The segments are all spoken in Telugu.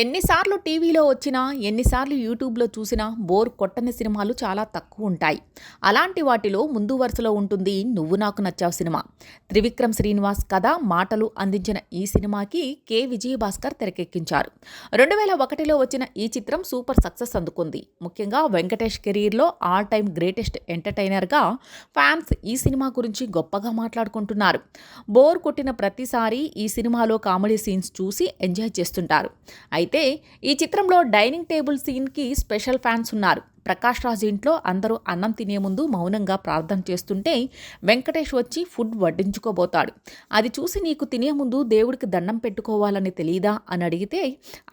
ఎన్నిసార్లు టీవీలో వచ్చినా ఎన్నిసార్లు యూట్యూబ్లో చూసినా బోర్ కొట్టని సినిమాలు చాలా తక్కువ ఉంటాయి. అలాంటి వాటిలో ముందు వరుసలో ఉంటుంది నువ్వు నాకు నచ్చావు సినిమా. త్రివిక్రమ్ శ్రీనివాస్ కథ మాటలు అందించిన ఈ సినిమాకి కె. విజయభాస్కర్ తెరకెక్కించారు. రెండు వేల ఒకటిలో వచ్చిన ఈ చిత్రం సూపర్ సక్సెస్ అందుకుంది. ముఖ్యంగా వెంకటేష్ కెరీర్లో ఆల్ టైమ్ గ్రేటెస్ట్ ఎంటర్టైనర్గా ఫ్యాన్స్ ఈ సినిమా గురించి గొప్పగా మాట్లాడుకుంటున్నారు. బోర్ కొట్టిన ప్రతిసారి ఈ సినిమాలో కామెడీ సీన్స్ చూసి ఎంజాయ్ చేస్తుంటారు. అయితే ఈ చిత్రంలో డైనింగ్ టేబుల్ సీన్కి స్పెషల్ ఫ్యాన్స్ ఉన్నారు. ప్రకాష్ రాజ్ ఇంట్లో అందరూ అన్నం తినే ముందు మౌనంగా ప్రార్థన చేస్తుంటే వెంకటేష్ వచ్చి ఫుడ్ వడ్డించుకోబోతాడు. అది చూసి నీకు తినే ముందు దేవుడికి దండం పెట్టుకోవాలని తెలియదా అని అడిగితే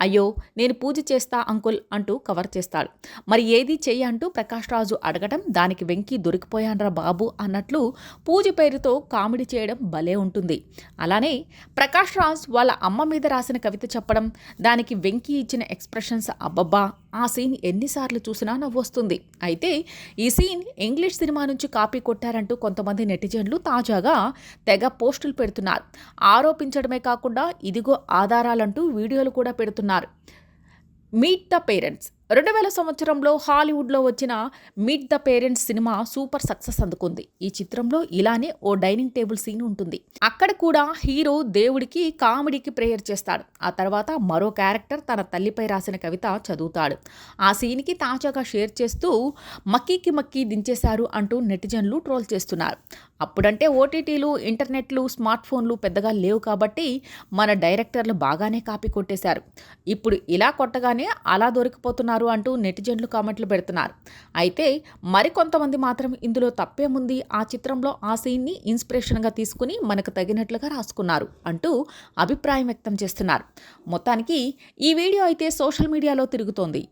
అయ్యో నేను పూజ చేస్తా అంకుల్ అంటూ కవర్ చేస్తాడు. మరి ఏది చెయ్యి అంటూ ప్రకాష్ రాజు అడగడం దానికి వెంకి దొరికిపోయానరా బాబు అన్నట్లు పూజ పేరుతో కామెడీ చేయడం భలే ఉంటుంది. అలానే ప్రకాష్ రాజ్ వాళ్ళ అమ్మ మీద రాసిన కవిత చెప్పడం దానికి వెంకీ ఇచ్చిన ఎక్స్ప్రెషన్స్ అబ్బబ్బా ఆ సీన్ ఎన్నిసార్లు చూసినా నవ్వొస్తుంది. అయితే ఈ సీన్ ఇంగ్లీష్ సినిమా నుంచి కాపీ కొట్టారంటూ కొంతమంది నెటిజన్లు తాజాగా తెగ పోస్టులు పెడుతున్నారు. ఆరోపించడమే కాకుండా ఇదిగో ఆధారాలంటూ వీడియోలు కూడా పెడుతున్నారు. మీట్ ద పేరెంట్స్ రెండు వేల సంవత్సరంలో హాలీవుడ్లో వచ్చిన meet the parents cinema super success అందుకుంది. ఈ చిత్రంలో ఇలానే ఓ డైనింగ్ టేబుల్ సీన్ ఉంటుంది. అక్కడ కూడా హీరో దేవుడికి కామెడీకి ప్రేయర్ చేస్తాడు. ఆ తర్వాత మరో క్యారెక్టర్ తన తల్లిపై రాసిన కవిత చదువుతాడు. ఆ సీన్కి తాజాగా షేర్ చేస్తూ మక్కీకి మక్కీ దించేశారు అంటూ నెటిజన్లు ట్రోల్ చేస్తున్నారు. అప్పుడంటే ఓటీటీలు ఇంటర్నెట్లు స్మార్ట్ ఫోన్లు పెద్దగా లేవు కాబట్టి మన డైరెక్టర్లు బాగానే కాపీ కొట్టేశారు. ఇప్పుడు ఇలా కొట్టగానే అలా దొరికిపోతున్నారు అంటూ నెటిజన్లు కామెంట్లు పెడుతున్నారు. అయితే మరికొంతమంది మాత్రం ఇందులో తప్పేముంది? ఆ చిత్రంలో ఆ సీన్ని ఇన్స్పిరేషన్గా తీసుకుని మనకు తగినట్లుగా రాసుకున్నారు అంటూ అభిప్రాయం వ్యక్తం చేస్తున్నారు. మొత్తానికి ఈ వీడియో అయితే సోషల్ మీడియాలో తిరుగుతోంది.